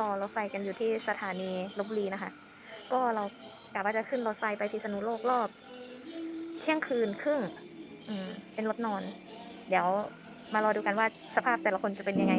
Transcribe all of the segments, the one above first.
รอรถไฟกันอยู่ที่สถานีลบบุรีนะคะ ก็เรากะว่าจะขึ้นรถไฟไปพิษณุโลกรอบเที่ยงคืนครึ่งอืมเป็นรถนอน เดี๋ยวมารอดูกันว่าสภาพแต่ละคนจะเป็นยังไง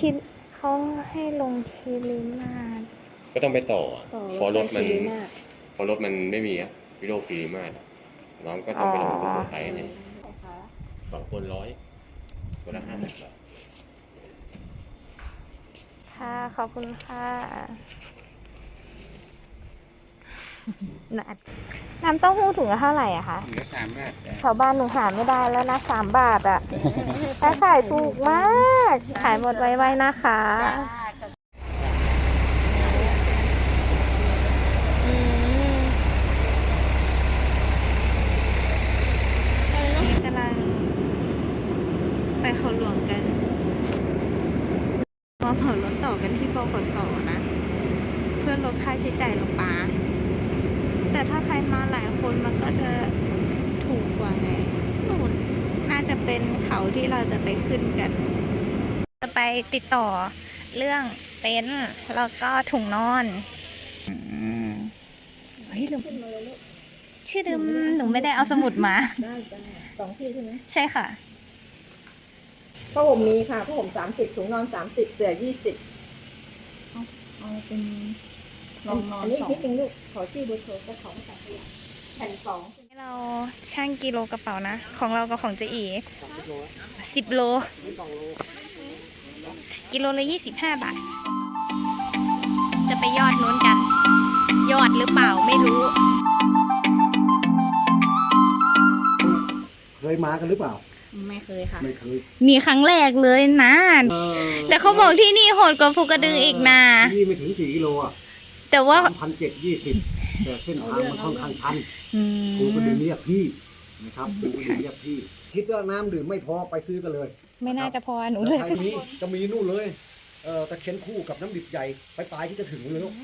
คิดเขาให้ลงคีริมาศ ก็ต้องไปต่ออะต่อเพราะรถมันไปมากเพราะรถมันไม่มีอะวิโรคีมากน้องก็ต้องไปลงสุโขทัยเนี่ยสองคนร้อยคนละห้าสิบบาท ค่ะ ขอบคุณค่ะ น้ำน้ำเต้าหู้ถุงละเท่าไหร่อะคะก็สามบาทแถวบ้านหนูหาไม่ได้แล้วนะสามบาทอะแต่ขายถูกมาก ขายหมดไวๆนะคะอืมนี่กำลังไปเขาหลวงกันมาเผารถต่อกันที่บขสนะ เพื่อลดค่าใช้จ่ายลงมา แต่ถ้าใครมาหลายคนมันก็จะถูกกว่าไงนู่นน่าจะเป็นเขาที่เราจะไปขึ้นกัน จะไปติดต่อเรื่องเต็นท์แล้วก็ถุงนอนเฮ้ยลืมชื่อลืมหนูไม่ได้เอาสมุดมาได้จ้าสองที่ใช่ไหมใช่ค่ะผ้าห่มมีค่ะผ้าห่มสามสิบถุงนอนสามสิบเสื่อยี่สิบเอาเป็น ลองนอนอันนี้สองคิดหนึ่งลูก ขอชื่อเบอร์โทรก็ของใส่ขยะแผ่นสองเราช่างกิโลกระเป๋านะ ของเรากับของเจอีสิบโล กิโลละยี่สิบห้าบาท จะไปยอดนู้นกัน ยอดหรือเปล่าไม่รู้ เคยมากันหรือเปล่า ไม่เคยค่ะ ไม่เคย มีครั้งแรกเลยนะเออแต่เขาบอกที่นี่โหดกว่าภูกระดึงอีกนะนี่ไม่ถึงสี่กิโลอะ แต่ว่าสามพันเจ็ดยี่สิบแต่เส้นทางมันค่อนข้างชันอืครูก็มดื่มเรียกพี่นะครับครูก็ดื่มเรียกพี่ คิดว่าน้ำดื่มไม่พอไปซื้อกันเลยไม่น่าจะพอหนูแล้เลวย ใครมีจะมีนู่นเลยเอ่อตะเคียนคู่กับน้ำดิบใหญ่ไปปลายที่จะถึงเลยลูก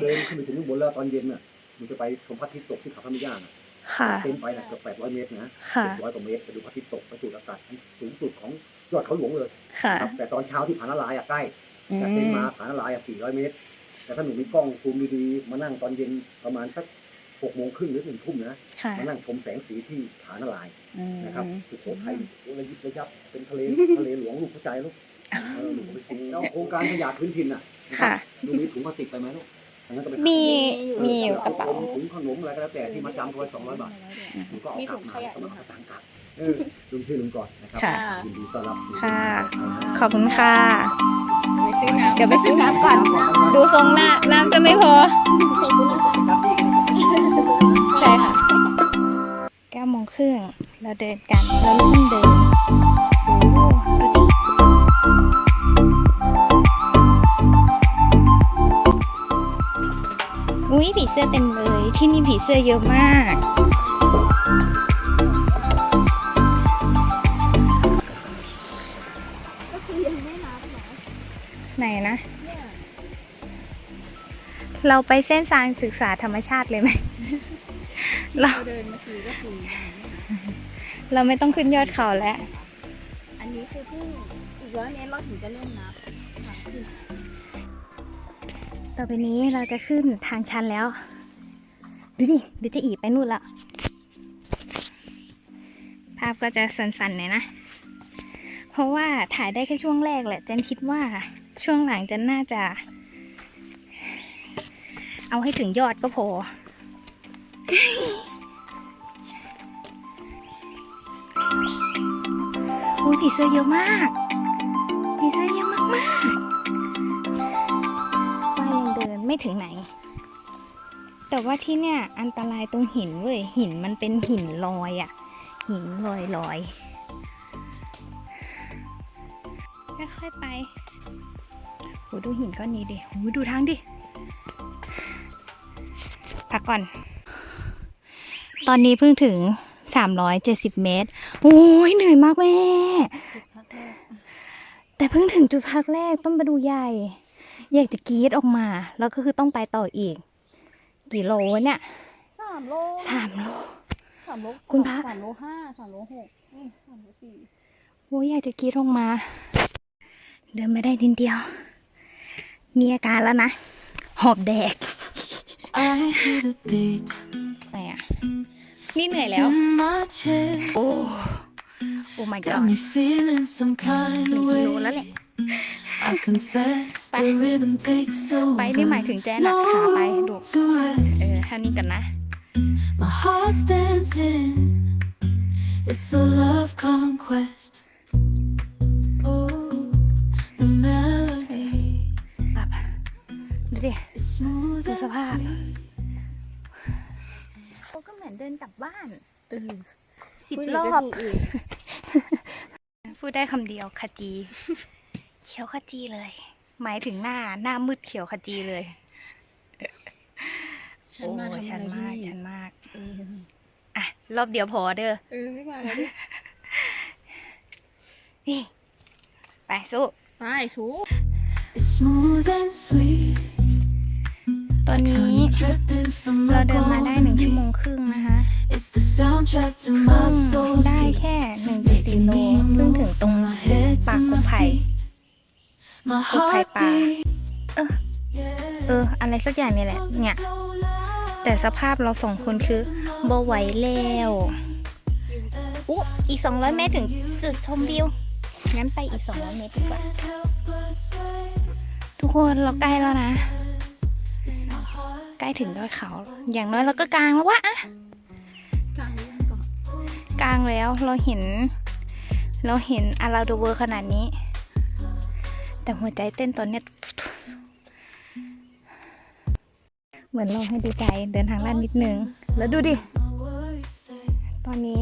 เดินขึ้นไปถึงข้างบนแล้วตอนเย็นน่ะมันจะไปชมพระอาทิตย์ตกที่เขาพระมิย่างอะค่ะเป็นไปน่ะเกือบแปดร้อยเมตรนะค่ะ เจ็ดร้อยกว่าเมตรไปดูพระอาทิตย์ตกไปสูดอากาศสูงสุดของยอดเขาหลวงเลยค่ะ ครับแต่ตอนเช้าที่ผานาลายณ์อะใกล้อืจากเป็นมมาผานาลายณ์อะ400เมตร แต่ถ้าหนูมีกล้องซูมดีๆ มานั่งตอนเย็นประมาณสักหกโมงครึ่งหรือหนึ่งทุ่มนะ ค่ะมานั่งชมแสงสีที่ผานาลายณ์อืม นะครับสุโขทัยโอ้ระยิบระยับเป็นทะเล ทะเลหลวงลูกเข้าใจลูกเออหนูไปชิมแล้วโครงการขยะพื้นถิ่นอะนรับค่ะ หนูมีถุงพลาสติกไปไหมลูกอันนั้นก็ไปขายมีเออมีอยู่กระเป๋า ถุงขนมอะไรก็แล้วแต่ที่มาจำไว้สองร้อยบาท หนูก็เอากลับมาก็มาเอาตังค์กลับเออลุงชื่อลุงก่อนนะครับค่ะ ยินดีต้อนรับ ค่ะเอานะขอบคุณค่ะไป ซื้อน้ำเดี๋ยวไปซื้อน้ำก่อน ดูทรงหน้า น้ำจะไม่พอ ใช่ค่ะเก้าโมงครึ่งเราเดินกัน เราเริ่มเดินอุ้ยผีเสื้อเต็มเลย ที่นี่ผีเสื้อเยอะมาก เราไปเส้นทางศึกษาธรรมชาติเลยไหมเราเดินมาขี่ก็ขี่เราไม่ต้องขึ้นยอดเขาแล้ว อันนี้คือเพิ่งอีกร้อยเมตรเราถึงจะเริ่มนับทางขึ้นต่อไปนี้เราจะขึ้นทางชันแล้ว ดูดิเดี๋ยวจะอีไปนู่นละภาพก็จะสั่นๆหน่อยนะ เพราะว่าถ่ายได้แค่ช่วงแรกแหละเจนคิดว่าช่วงหลังจะน่าจะ เอาให้ถึงยอดก็พอ โอ้ยผีเสื้อเยอะมากผีเสื้อเยอะมากๆว่ายังเดินไม่ถึงไหน แต่ว่าที่เนี่ย อันตรายตรงหินเว้ย หินมันเป็นหินลอยอะหินลอยลอยค่อยๆไปโหดูหินก้อนนี้ดิโหดูทางดิ กก่อน ตอนนี้เพิ่งถึง370เมตร โอ้ยเหนื่อยมากแม่ แต่เพิ่งถึงจุดพักแรกต้องมาดูใหญ่ อยากจะกรีดออกมา แล้วก็คือต้องไปต่ออีก กี่โลวะเนี่ยสามโลสามโลสามโลคุณพระสามโลห้าสามโลหกนี่สามโลสี่โอ้ยอยากจะกรีดออกมา เดินไม่ได้นิดเดียว มีอาการแล้วนะ หอบแดก I hear the beat ไหนอะนี่เหนื่อยแล้ว in my chest. โอ้ โอ้ my Got god me feeling some kind หนึ่ of งกิโล way. แล้วแหละ I confess the rhythm takes ไป over. นี่หมายถึงแจหนักขาไปดู No to เอ rest. อเท่านี้กันนะ My heart's dancing. It's a love conquest. Oh, the melody. แบบดู ดิ It's smooth There's a and vibe. sweet. เขาก็เหมือนเดินกลับบ้านเออสิบพูดรอีกอก็บถูกอีกพูดได้คำเดียวขจี เขียวขจีเลย หมายถึงหน้าหน้ามืดเขียวขจีเลยฉันมาทำโอ้ฉันอะไรมากที่ฉันมากเอออะ รอบเดียวพอเด้อเออไม่มาแล้วดินี่ ไปสู้ ไปสู It's smooth and sweet. ตอนนี้ Honey dripping from เรา my เดินมาได้หนึ่ง golden ชั่วโมง beat. ครึ่งนะคะ It's the soundtrack to เพิ่ my ง soul's ได้ beat. แค่หนึ่งจุดสี่ Making โล me เพิ่งถึง move ตรง from my head ปาก to กุ๊ก my ไผ่ feet. My กุ๊กไผ่ป่า heartbeat. เออเออ อะไรสักอย่างนี่แหละ เนี่ย So loud. แต่สภาพเราสองคนคือบ่ไหวแล้วอุ๊อีก 200 เมตรถึงจุดชมวิว งั้นไปอีก 200 เมตรดีกว่า Help but sway. ทุกคนเราใกล้แล้วนะ ล้ถึงยอดเขา อย่างน้อยเราก็กลางแล้ววะอะกลางแล้วเราเห็น เราเห็นอาราโดเวอร์ขนาดนี้ แต่หัวใจเต้นตอนเนี้ยเหมือนเราให้ดีใจเดินทางลาดนิดนึง แล้วดูดิ ตอนนี้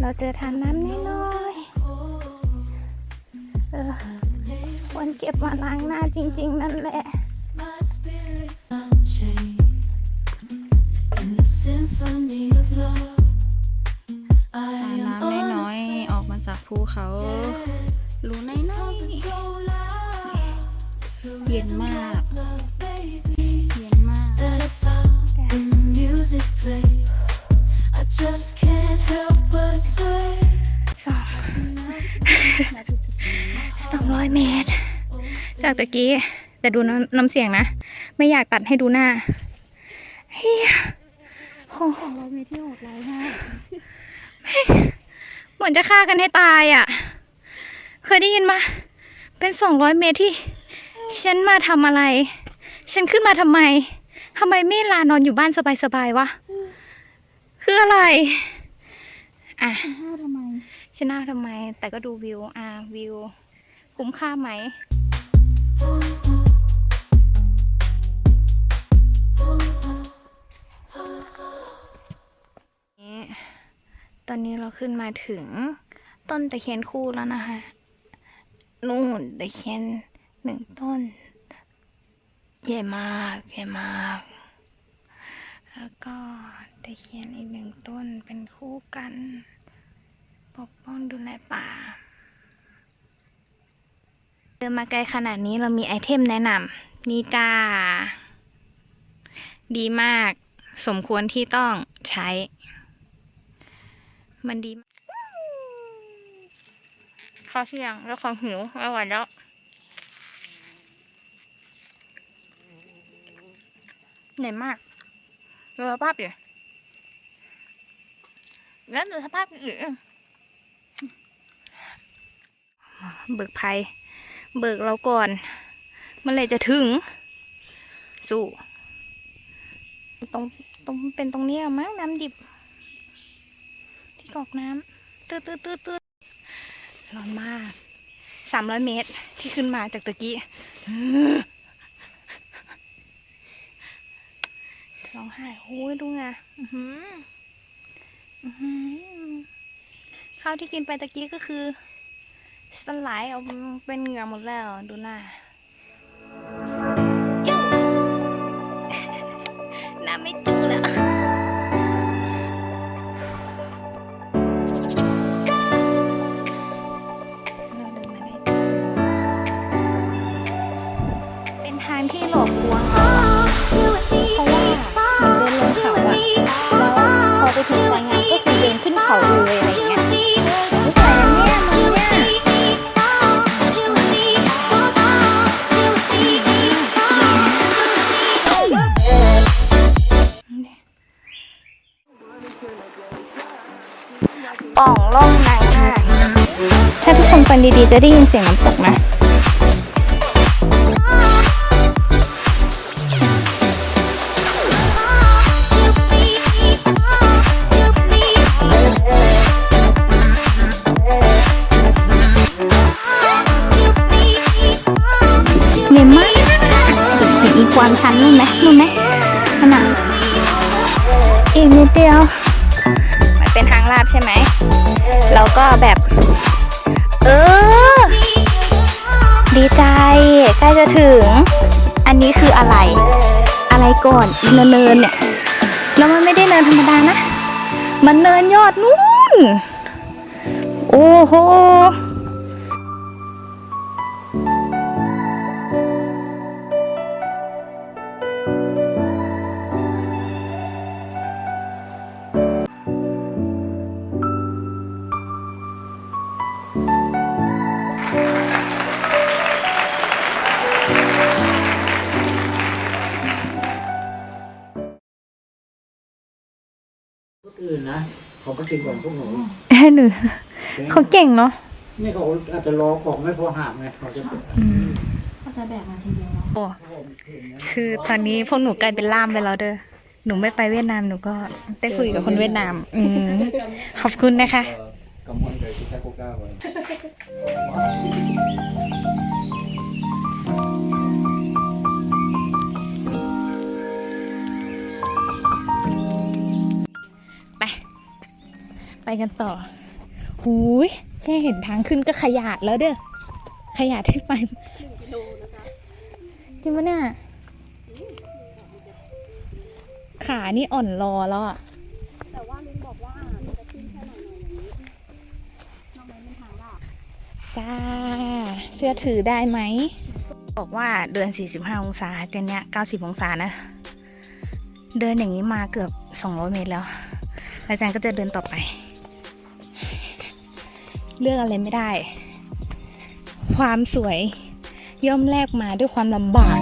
เราเจอทานน้ำน้อยๆเออควรเก็บมาล้างหน้าจริง ๆ นั่นแหละ น้ำ am น้อยๆออกมาจากภูเขารู้น้อย so loud. ๆเย็นมาก Love, baby. เย็นมาก that I found when the music plays. I just can't help but sway. สองสองร้อยเมตร จากตะกี้ แต่ดูน้ำน้ำเสียงนะ ไม่อยากตัดให้ดูหน้าเฮียโห สองร้อยเมตรที่โหดร้ายมากเหมือนจะฆ่ากันให้ตายอะ เคยได้ยินมาเป็นสองร้อยเมตรที่ ฉันมาทำอะไร ฉันขึ้นมาทำไมทำไมไม่ลานอนอยู่บ้านสบายๆวะ คืออะไร อะห้าทำไมชนะทำไม แต่ก็ดูวิว อ่าวิว คุ้มค่าไหม อนนี้เราขึ้นมาถึงต้นตะเคียนคู่แล้วนะคะนู่นตะเคียนหนึ่งต้น ใหญ่มากใหญ่มาก แล้วก็ตะเคียนอีกหนึ่งต้นเป็นคู่กัน ปกป้องดูแลป่าเดินมาไกลขนาดนี้เรามีไอเทมแนะนำนี่จ้า ดีมาก สมควรที่ต้องใช้ มันดีมากข้าวเที่ยงแล้วความหิวไม่ไหวแล้วเหนื่อยมากดูสภาพดิแล้วดูสภาพอื่นเบิกภัย เบิกเราก่อนเมื่อไหรจะถึง สู้ ตรงตรงเป็นตรงเนี้ยมั้งน้ำดิบ ที่กรอกน้ำตืดตืดตืดตืดร้อนมากสามร้อยเมตรที่ขึ้นมาจากตะกี้ถึงร้องไห้โอ้ยดูไงอือหืออือหือข้าวที่กินไปตะกี้ก็คือสลายออกมาเป็นเหงื่อหมดแล้วดูหน้าหน้า อกลวงเราอะเพราะว่าเหมือนเดินลงเขาอะแล้วพอไปถึงไซงามก็คือเดินขึ้นเขาเลยอะไรเงี้ยรู้สึกว่าเนี่ยมันเนี่ยป่องล่องนางนถ้าทุกคนฟังดีๆ จะได้ยินเสียงน้ำตกนะ ก็แบบ เออ ดีใจใกล้จะถึง อันนี้คืออะไร อะไรก่อนอีเนินๆเนี่ยแล้วมันไม่ได้เนินธรรมดานะ มันเนินยอดนู่น โอ้โห นอื่นนะเขาก็กินก่อนพวกหนูหนูเขาเก่งเนาะนี่เขาอาจจะรอของไม่พอหามไงเขาจะเขาจะแบกมาทีเดียวเนาะโอ้คือตอนนี้พวกหนูกลายเป็นล่ามไปแล้วเด้อหนูไม่ไปเวียดนามหนูก็ได้คุยกับคนเวียดนาม อืมขอบคุณนะคะ ไปกันต่อหูยแค่เห็นทางขึ้นก็ขยาดแล้วเด้อ ขยาดที่ไปจริงปะเนี่ย ขานี่อ่อนรอแล้วอะ แต่ว่าลุงบอกว่ามันจะขึ้นแค่หน่อยๆอย่างนี้นอกนั้นเป็นทางลาดจ้า เสื้อถือได้ไหม บอกว่าเดิน45 องศาเดือนเนี้ย 90 องศานะ เดินอย่างนี้มาเกือบ 200 เมตรแล้ว แล้วอาจารย์ก็จะเดินต่อไป เลือกอะไรไม่ได้ ความสวยย่อมแลกมาด้วยความลำบาก